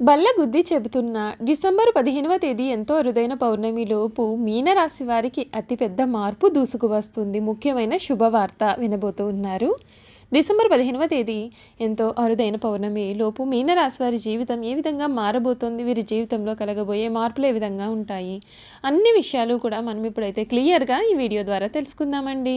బల్లగుద్ది చెబుతున్న డిసెంబర్ పదిహేనవ తేదీ ఎంతో అరుదైన పౌర్ణమి లోపు మీనరాశి వారికి అతిపెద్ద మార్పు దూసుకువస్తుంది ముఖ్యమైన శుభవార్త వినబోతూ ఉన్నారు. డిసెంబర్ పదిహేనవ తేదీ ఎంతో అరుదైన పౌర్ణమి. లోపు మీనరాశి వారి జీవితం ఏ విధంగా మారబోతోంది? వీరి జీవితంలో కలగబోయే మార్పులు ఏ విధంగా ఉంటాయి? అన్ని విషయాలు కూడా మనం ఇప్పుడైతే క్లియర్గా ఈ వీడియో ద్వారా తెలుసుకుందామండి.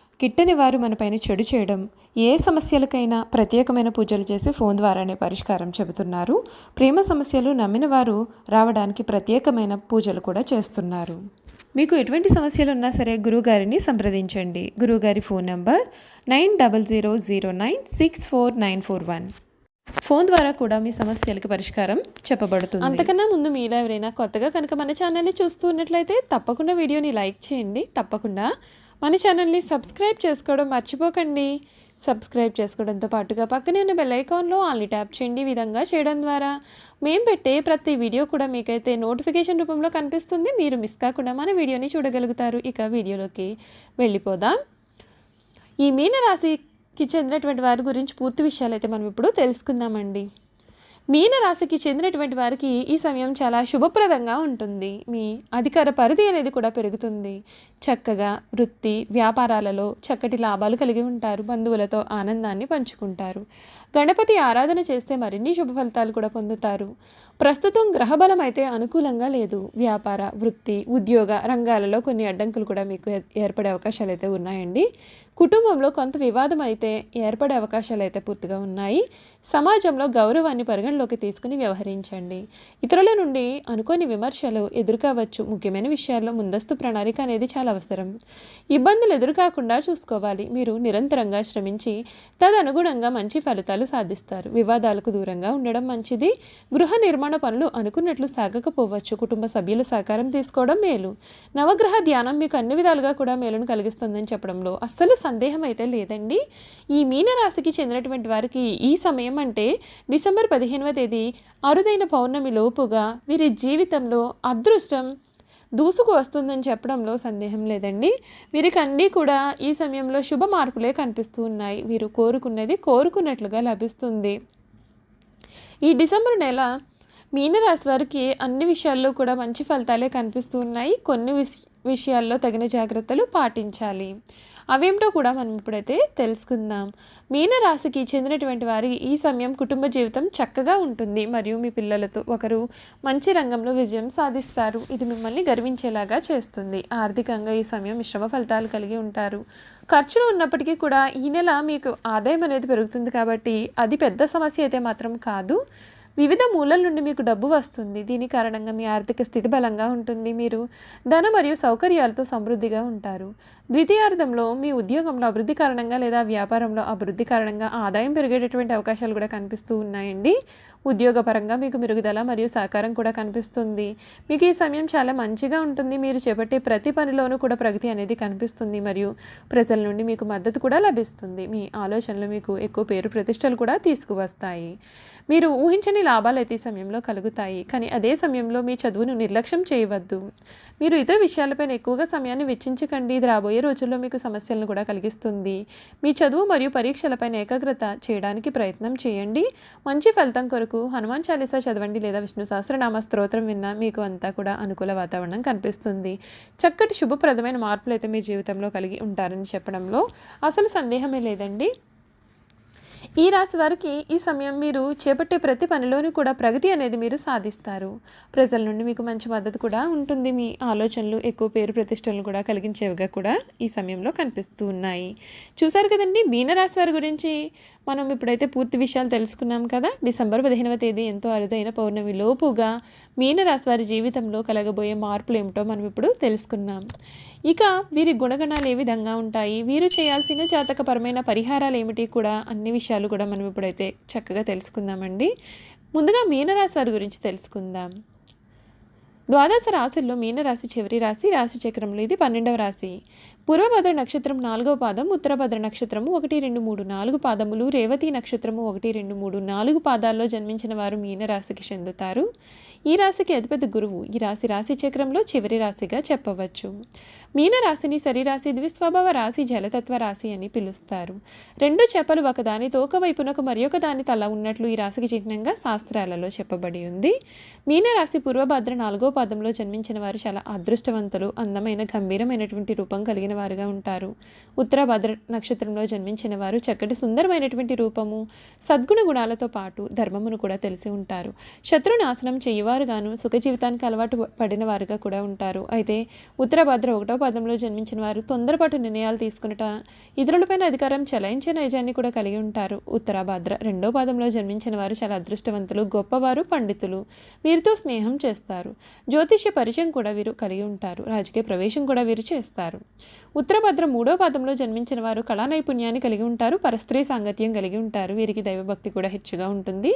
కిట్టని వారు మనపైన చెడు చేయడం ఏ సమస్యలకైనా ప్రత్యేకమైన పూజలు చేసి ఫోన్ ద్వారానే పరిష్కారం చెబుతున్నారు. ప్రేమ సమస్యలు నమ్మిన వారు రావడానికి ప్రత్యేకమైన పూజలు కూడా చేస్తున్నారు. మీకు ఎటువంటి సమస్యలు ఉన్నా సరే గురువుగారిని సంప్రదించండి. గురువుగారి phone number nine double zero zero nine six four nine four one. Phone ద్వారా కూడా మీ సమస్యలకు పరిష్కారం చెప్పబడుతుంది. అంతకన్నా ముందు మీరు ఎవరైనా కొత్తగా కనుక మన ఛానల్ని చూస్తూ ఉన్నట్లయితే తప్పకుండా వీడియోని లైక్ చేయండి. తప్పకుండా మన ఛానల్ని సబ్స్క్రైబ్ చేసుకోవడం మర్చిపోకండి. సబ్స్క్రైబ్ చేసుకోవడంతో పాటుగా పక్కనే ఉన్న బెల్ ఐకాన్లో ఆల్ని ట్యాప్ చేయండి విధంగా చేయడం ద్వారా. మేము పెట్టే ప్రతి వీడియో కూడా మీకైతే నోటిఫికేషన్ రూపంలో కనిపిస్తుంది. మీరు మిస్ కాకుండా మన వీడియోని చూడగలుగుతారు. ఇక వీడియోలోకి వెళ్ళిపోదాం. ఈ మీనరాశికి చెందినటువంటి వారి గురించి పూర్తి విషయాలు అయితే మనం ఇప్పుడు తెలుసుకుందామండి. మీనరాశికి చెందినటువంటి వారికి ఈ సమయం చాలా శుభప్రదంగా ఉంటుంది. మీ అధికార పరిధి అనేది కూడా పెరుగుతుంది. చక్కగా వృత్తి వ్యాపారాలలో చక్కటి లాభాలు కలిగి ఉంటారు. బంధువులతో ఆనందాన్ని పంచుకుంటారు. గణపతి ఆరాధన చేస్తే మరిన్ని శుభ ఫలితాలు కూడా పొందుతారు. ప్రస్తుతం గ్రహబలం అయితే అనుకూలంగా లేదు. వ్యాపార వృత్తి ఉద్యోగ రంగాలలో కొన్ని అడ్డంకులు కూడా మీకు ఏర్పడే అవకాశాలు అయితే ఉన్నాయండి. కుటుంబంలో కొంత వివాదం అయితే ఏర్పడే అవకాశాలు అయితే పూర్తిగా ఉన్నాయి. సమాజంలో గౌరవాన్ని పరిగణలోకి తీసుకుని వ్యవహరించండి. ఇతరుల నుండి అనుకోని విమర్శలు ఎదురుకావచ్చు. ముఖ్యమైన విషయాల్లో ముందస్తు ప్రణాళిక అనేది చాలా అవసరం. ఇబ్బందులు ఎదురుకాకుండా చూసుకోవాలి. మీరు నిరంతరంగా శ్రమించి తదనుగుణంగా మంచి ఫలితాలు సాధిస్తారు. వివాదాలకు దూరంగా ఉండడం మంచిది. గృహ నిర్మాణ పనులు అనుకున్నట్లు సాగకపోవచ్చు. కుటుంబ సభ్యుల సహకారం తీసుకోవడం మేలు. నవగ్రహ ధ్యానం మీకు అన్ని విధాలుగా కూడా మేలును కలిగిస్తుందని చెప్పడంలో అస్సలు సందేహం అయితే లేదండి. ఈ మీనరాశికి చెందినటువంటి వారికి ఈ సమయం అంటే డిసెంబర్ పదిహేనవ తేదీ అరుదైన పౌర్ణమి లోపుగా వీరి జీవితంలో అదృష్టం దూసుకు వస్తుందని చెప్పడంలో సందేహం లేదండి. వీరికి అన్నీ కూడా ఈ సమయంలో శుభ మార్పులే కనిపిస్తూ ఉన్నాయి. వీరు కోరుకున్నది కోరుకున్నట్లుగా లభిస్తుంది. ఈ డిసెంబర్ నెల మీనరాశి వారికి అన్ని విషయాల్లో కూడా మంచి ఫలితాలే కనిపిస్తూ ఉన్నాయి. కొన్ని విష విషయాల్లో తగిన జాగ్రత్తలు పాటించాలి. అవేమిటో కూడా మనం ఇప్పుడైతే తెలుసుకుందాం. మీనరాశికి చెందినటువంటి వారి ఈ సమయం కుటుంబ జీవితం చక్కగా ఉంటుంది. మరియు మీ పిల్లలతో ఒకరు మంచి రంగంలో విజయం సాధిస్తారు. ఇది మిమ్మల్ని గర్వించేలాగా చేస్తుంది. ఆర్థికంగా ఈ సమయం మిశ్రమ ఫలితాలు కలిగి ఉంటారు. ఖర్చులు ఉన్నప్పటికీ కూడా ఈ నెల మీకు ఆదాయం అనేది పెరుగుతుంది కాబట్టి అది పెద్ద సమస్య అయితే మాత్రం కాదు. వివిధ మూలల నుండి మీకు డబ్బు వస్తుంది. దీని కారణంగా మీ ఆర్థిక స్థితి బలంగా ఉంటుంది. మీరు ధన మరియు సౌకర్యాలతో సమృద్ధిగా ఉంటారు. ద్వితీయార్థంలో మీ ఉద్యోగంలో అభివృద్ధి కారణంగా లేదా వ్యాపారంలో అభివృద్ధి కారణంగా ఆదాయం పెరిగేటటువంటి అవకాశాలు కూడా కనిపిస్తూ ఉన్నాయండి. ఉద్యోగపరంగా మీకు మెరుగుదల మరియు సహకారం కూడా కనిపిస్తుంది. మీకు ఈ సమయం చాలా మంచిగా ఉంటుంది. మీరు చేపట్టే ప్రతి పనిలోనూ కూడా ప్రగతి అనేది కనిపిస్తుంది. మరియు ప్రజల నుండి మీకు మద్దతు కూడా లభిస్తుంది. మీ ఆలోచనలు మీకు ఎక్కువ పేరు ప్రతిష్టలు కూడా తీసుకువస్తాయి. మీరు ఊహించని లాభాలు అయితే ఈ సమయంలో కలుగుతాయి? కానీ అదే సమయంలో మీ చదువును నిర్లక్ష్యం చేయవద్దు. మీరు ఇతర విషయాలపైన ఎక్కువగా సమయాన్ని వెచ్చించకండి. ఇది రాబోయే రోజుల్లో మీకు సమస్యలను కూడా కలిగిస్తుంది. మీ చదువు మరియు పరీక్షలపైన ఏకాగ్రత చేయడానికి ప్రయత్నం చేయండి. మంచి ఫలితం కొరకు హనుమాన్ చాలీసా చదవండి లేదా విష్ణు సహస్రనామ స్తోత్రం విన్నా మీకు అంతా కూడా అనుకూల వాతావరణం కనిపిస్తుంది. చక్కటి శుభప్రదమైన మార్పులు అయితే మీ జీవితంలో కలిగి ఉంటారని చెప్పడంలో అసలు సందేహమే లేదండి. ఈ రాశి వారికి ఈ సమయం మీరు చేపట్టే ప్రతి పనిలోనూ కూడా ప్రగతి అనేది మీరు సాధిస్తారు. ప్రజల నుండి మీకు మంచి మద్దతు కూడా ఉంటుంది. మీ ఆలోచనలు ఎక్కువ పేరు ప్రతిష్టలను కూడా కలిగించేవిగా కూడా ఈ సమయంలో కనిపిస్తూ ఉన్నాయి. చూసారు కదండి మీనరాశి వారి గురించి మనం ఇప్పుడైతే పూర్తి విషయాలు తెలుసుకున్నాం కదా. డిసెంబర్ పదిహేనవ తేదీ ఎంతో అరుదైన పౌర్ణమి లోపుగా మీనరాశి వారి జీవితంలో కలగబోయే మార్పులు ఏమిటో మనం ఇప్పుడు తెలుసుకున్నాం. ఇక వీరి గుణగణాలు ఏ విధంగా ఉంటాయి? వీరు చేయాల్సిన జాతకపరమైన పరిహారాలు ఏమిటి? కూడా అన్ని విషయాలు కూడా మనం ఇప్పుడైతే చక్కగా తెలుసుకుందామండి. ముందుగా మీనరాశి వారి గురించి తెలుసుకుందాం. ద్వాదశ రాశుల్లో మీనరాశి చివరి రాశి రాశి చక్రంలో ఇది పన్నెండవ రాశి. పూర్వభద్ర నక్షత్రం నాలుగవ పాదం ఉత్తరభద్ర నక్షత్రము ఒకటి రెండు మూడు నాలుగు పాదములు రేవతి నక్షత్రము ఒకటి రెండు మూడు నాలుగు పాదాల్లో జన్మించిన వారు మీనరాశికి చెందుతారు. ఈ రాశికి అతిపెద్ద గురువు ఈ రాశి రాశి చక్రంలో చివరి రాశిగా చెప్పవచ్చు. మీనరాశిని సరిరాశి ద్విస్వభావ రాశి జలతత్వ రాశి అని పిలుస్తారు. రెండు చేపలు ఒకదాని తోక వైపునకు మరి దాని తల ఉన్నట్లు ఈ రాశికి చిహ్నంగా శాస్త్రాలలో చెప్పబడి ఉంది. మీనరాశి పూర్వభద్ర నాలుగో పాదంలో జన్మించిన వారు చాలా అదృష్టవంతులు అందమైన గంభీరమైనటువంటి రూపం కలిగిన వారుగా ఉంటారు. ఉత్తరభద్ర నక్షత్రంలో జన్మించిన వారు చక్కటి సుందరమైనటువంటి రూపము సద్గుణ గుణాలతో పాటు ధర్మమును కూడా తెలిసి ఉంటారు. శత్రు నాశనం చేయవారుగాను సుఖ జీవితానికి అలవాటు పడిన వారుగా కూడా ఉంటారు. అయితే ఉత్తరభద్ర ఒకటో పదంలో జన్మించిన వారు తొందరపాటు నిర్ణయాలు తీసుకునుట ఇతరులపైన అధికారం చెలాయించే నైజాన్ని కూడా కలిగి ఉంటారు. ఉత్తరాభద్ర రెండో పాదంలో జన్మించిన వారు చాలా అదృష్టవంతులు గొప్పవారు పండితులు. వీరితో స్నేహం చేస్తారు. జ్యోతిష్య పరిచయం కూడా వీరు కలిగి ఉంటారు. రాజకీయ ప్రవేశం కూడా వీరు చేస్తారు. ఉత్తరభద్ర మూడో పాదంలో జన్మించిన వారు కళా నైపుణ్యాన్ని కలిగి ఉంటారు పరస్త్రీ సాంగత్యం కలిగి ఉంటారు. వీరికి దైవభక్తి కూడా హెచ్చుగా ఉంటుంది.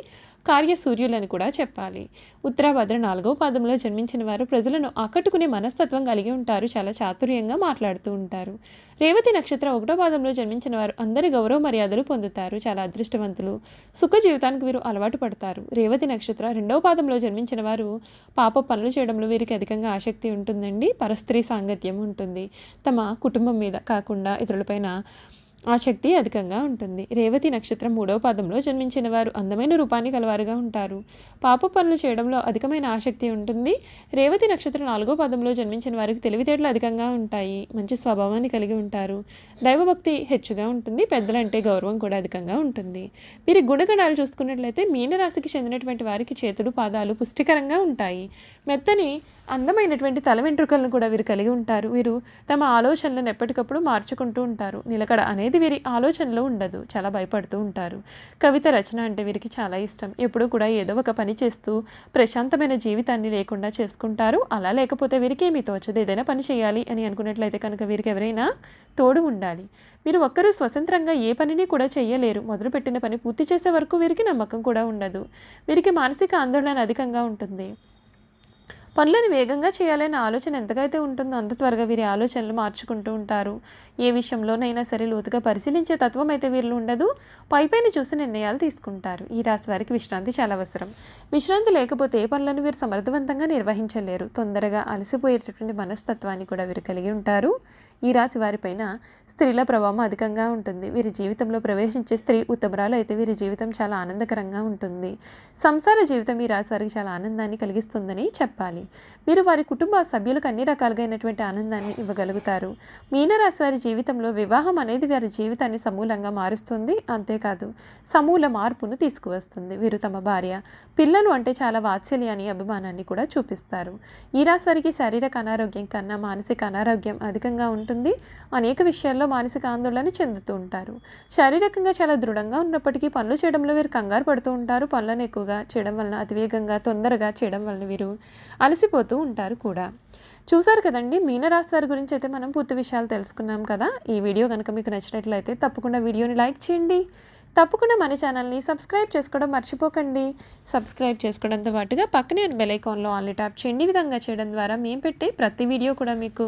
కార్య సూర్యులని కూడా చెప్పాలి. ఉత్తరాభద్ర నాలుగో పాదంలో జన్మించిన వారు ప్రజలను ఆకట్టుకునే మనస్తత్వం కలిగి ఉంటారు చాలా చాతుర్యంగా మాట్లాడుతూ ఉంటారు. రేవతి నక్షత్రం ఒకటో పాదంలో జన్మించిన వారు అందరి గౌరవ మర్యాదలు పొందుతారు చాలా అదృష్టవంతులు సుఖ జీవితానికి వీరు అలవాటు పడతారు. రేవతి నక్షత్ర రెండవ పాదంలో జన్మించిన వారు పాప పనులు చేయడంలో వీరికి అధికంగా ఆసక్తి ఉంటుందండి పరస్త్రీ సాంగత్యం ఉంటుంది. తమ కుటుంబం మీద కాకుండా ఇతరులపైన ఆసక్తి అధికంగా ఉంటుంది. రేవతి నక్షత్రం మూడవ పాదంలో జన్మించిన వారు అందమైన రూపాన్ని కలవారుగా ఉంటారు. పాప పనులు చేయడంలో అధికమైన ఆసక్తి ఉంటుంది. రేవతి నక్షత్రం నాలుగో పాదంలో జన్మించిన వారికి తెలివితేటలు అధికంగా ఉంటాయి. మంచి స్వభావాన్ని కలిగి ఉంటారు. దైవభక్తి హెచ్చుగా ఉంటుంది. పెద్దలంటే గౌరవం కూడా అధికంగా ఉంటుంది. వీరి గుణగణాలు చూసుకున్నట్లయితే మీనరాశికి చెందినటువంటి వారికి చేతులు పాదాలు పుష్టికరంగా ఉంటాయి. మెత్తని అందమైనటువంటి తల వెంట్రుకలను కూడా వీరు కలిగి ఉంటారు. వీరు తమ ఆలోచనలను ఎప్పటికప్పుడు మార్చుకుంటూ ఉంటారు. నిలకడ అనేది వీరి ఆలోచనలో ఉండదు. చాలా భయపడుతూ ఉంటారు. కవిత రచన అంటే వీరికి చాలా ఇష్టం. ఎప్పుడూ కూడా ఏదో ఒక పని చేస్తూ ప్రశాంతమైన జీవితాన్ని లేకుండా చేసుకుంటారు. అలా లేకపోతే వీరికి ఏమీ తోచదు. ఏదైనా పని చేయాలి అని అనుకున్నట్లయితే కనుక వీరికి ఎవరైనా తోడు ఉండాలి. వీరు ఒక్కరూ స్వతంత్రంగా ఏ పనిని కూడా చేయలేరు. మొదలుపెట్టిన పని పూర్తి చేసే వరకు వీరికి నమ్మకం కూడా ఉండదు. వీరికి మానసిక ఆందోళన అధికంగా ఉంటుంది. పనులను వేగంగా చేయాలనే ఆలోచన ఎంతకైతే ఉంటుందో అంత త్వరగా వీరి ఆలోచనలు మార్చుకుంటూ ఉంటారు. ఏ విషయంలోనైనా సరే లోతుగా పరిశీలించే తత్వం అయితే వీరిలో ఉండదు. పైపైన చూసి నిర్ణయాలు తీసుకుంటారు. ఈ రాశి వారికి విశ్రాంతి చాలా అవసరం. విశ్రాంతి లేకపోతే ఏ పనులను వీరు సమర్థవంతంగా నిర్వహించలేరు. తొందరగా అలసిపోయేటటువంటి మనస్తత్వాన్ని కూడా వీరు కలిగి ఉంటారు. ఈ రాశి వారిపైన స్త్రీల ప్రభావం అధికంగా ఉంటుంది. వీరి జీవితంలో ప్రవేశించే స్త్రీ ఉత్తమరాలు అయితే వీరి జీవితం చాలా ఆనందకరంగా ఉంటుంది. సంసార జీవితం ఈ రాశి వారికి చాలా ఆనందాన్ని కలిగిస్తుందని చెప్పాలి. మీరు వారి కుటుంబ సభ్యులకు అన్ని రకాలుగా అయినటువంటి ఆనందాన్ని ఇవ్వగలుగుతారు. మీనరాశి వారి జీవితంలో వివాహం అనేది వారి జీవితాన్ని సమూలంగా మారుస్తుంది. అంతేకాదు సమూల మార్పును తీసుకువస్తుంది. వీరు తమ భార్య పిల్లలు అంటే చాలా వాత్సల్యాన్ని అభిమానాన్ని కూడా చూపిస్తారు. ఈ రాశి వారికి శారీరక అనారోగ్యం కన్నా మానసిక అనారోగ్యం అధికంగా ఉంటుంది. అనేక విషయాల్లో మానసిక ఆందోళన చెందుతూ ఉంటారు. శారీరకంగా చాలా దృఢంగా ఉన్నప్పటికీ పనులు చేయడంలో వీరు కంగారు పడుతూ ఉంటారు. పనులను ఎక్కువగా చేయడం వలన అతివేగంగా తొందరగా చేయడం వలన వీరు అలసిపోతూ ఉంటారు కూడా. చూసారు కదండి మీనరాశి వారి గురించి అయితే మనం పూర్తి విషయాలు తెలుసుకున్నాం కదా. ఈ వీడియో కనుక మీకు నచ్చినట్లయితే తప్పకుండా వీడియోని లైక్ చేయండి. తప్పకుండా మన ఛానల్ని సబ్స్క్రైబ్ చేసుకోవడం మర్చిపోకండి. సబ్స్క్రైబ్ చేసుకోవడంతో పాటుగా పక్కనే బెల్ ఐకాన్లో ఆన్లీ ట్యాప్ చేయండి. ఈ విధంగా చేయడం ద్వారా మేము పెట్టే ప్రతి వీడియో కూడా మీకు